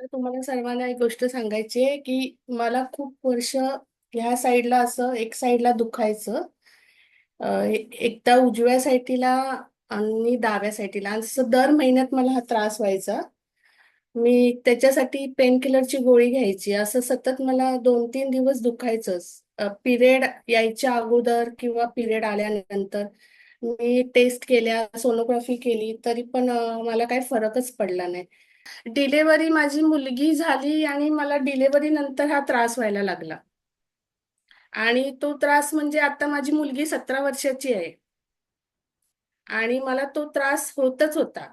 तर तुम्हाला सर्वांना एक गोष्ट सांगायची आहे की मला खूप वर्ष ह्या साईडला असं एक साईडला दुखायचं. एकदा उजव्या साईटीला आणि डाव्या साईटीला आणि असं दर महिन्यात मला हा त्रास व्हायचा. मी त्याच्यासाठी पेन किलरची गोळी घ्यायची. असं सतत मला दोन तीन दिवस दुखायचंच. पिरियड यायच्या अगोदर किंवा पिरियड आल्यानंतर मी टेस्ट केल्या सोनोग्राफी केली तरी पण मला काही फरकच पडला नाही. डिलेवरी माझी मुलगी झाली आणि मला डिलेवरी नंतर हा त्रास व्हायला लागला. आणि तो त्रास म्हणजे आता माझी मुलगी सतरा वर्षाची आहे. आणि मला तो त्रास होतच होता.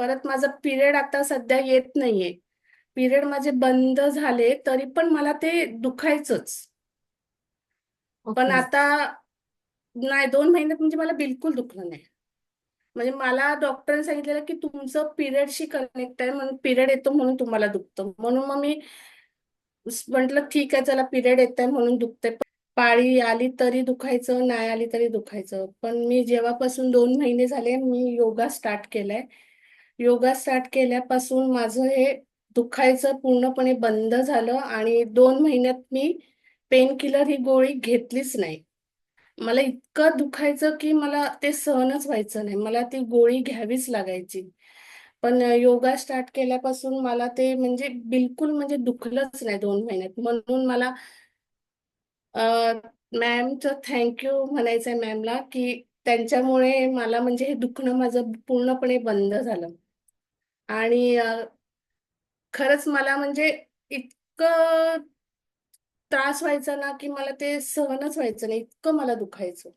परत माझा पिरियड आता सध्या येत नाहीये. पिरियड माझे बंद झाले तरी पण मला ते दुखायचंच. पण आता नाही दोन महिन्यात म्हणजे मला बिलकुल दुखलं नाही. म्हणजे मला डॉक्टरांनी सांगितलेलं की तुमचं पिरियडशी कनेक्ट आहे म्हणून पिरियड येतो म्हणून तुम्हाला दुखतं. म्हणून मग मी म्हटलं ठीक आहे चला पिरियड येत आहे म्हणून दुखते पाळी आली तरी दुखायचं नाही आली तरी दुखायचं. पण मी जेव्हापासून दोन महिने झाले मी योगा स्टार्ट केलाय. योगा स्टार्ट केल्यापासून माझं हे दुखायचं पूर्णपणे बंद झालं आणि दोन महिन्यात मी पेन किलर ही गोळी घेतलीच नाही. मला इतकं दुखायचं की मला ते सहनच व्हायचं नाही. मला ती गोळी घ्यावीच लागायची. पण योगा स्टार्ट केल्यापासून मला ते म्हणजे बिलकुल म्हणजे दुखलंच नाही दोन महिन्यात. म्हणून मला मॅमचं थँक्यू म्हणायचंय मॅमला की त्यांच्यामुळे मला म्हणजे हे दुखणं माझं पूर्णपणे बंद झालं. आणि खरंच मला म्हणजे इतकं त्रास व्हायचा ना की मला ते सहनच व्हायचं नाही इतकं मला दुखायचं.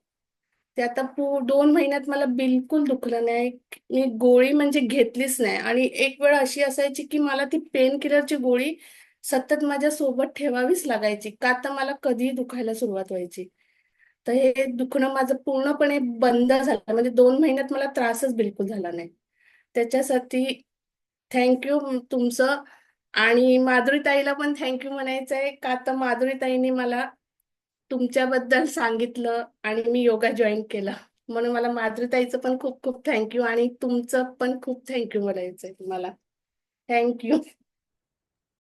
ते आता दोन महिन्यात मला बिलकुल दुखलं नाही मी गोळी म्हणजे घेतलीच नाही. आणि एक वेळ अशी असायची की मला ती पेन किलरची गोळी सतत माझ्या सोबत ठेवावीच लागायची का तर मला कधीही दुखायला सुरुवात व्हायची. तर हे दुखणं माझं पूर्णपणे बंद झालं. म्हणजे दोन महिन्यात मला त्रासच बिलकुल झाला नाही. त्याच्यासाठी थँक्यू तुमचं आणि माधुरीताईला पण थँक्यू म्हणायचं आहे का तर माधुरीताईनी मला तुमच्याबद्दल सांगितलं आणि मी योगा जॉईन केला. म्हणून मला माधुरीताईचं पण खूप खूप थँक्यू आणि तुमचं पण खूप थँक्यू म्हणायचं आहे तुम्हाला. थँक्यू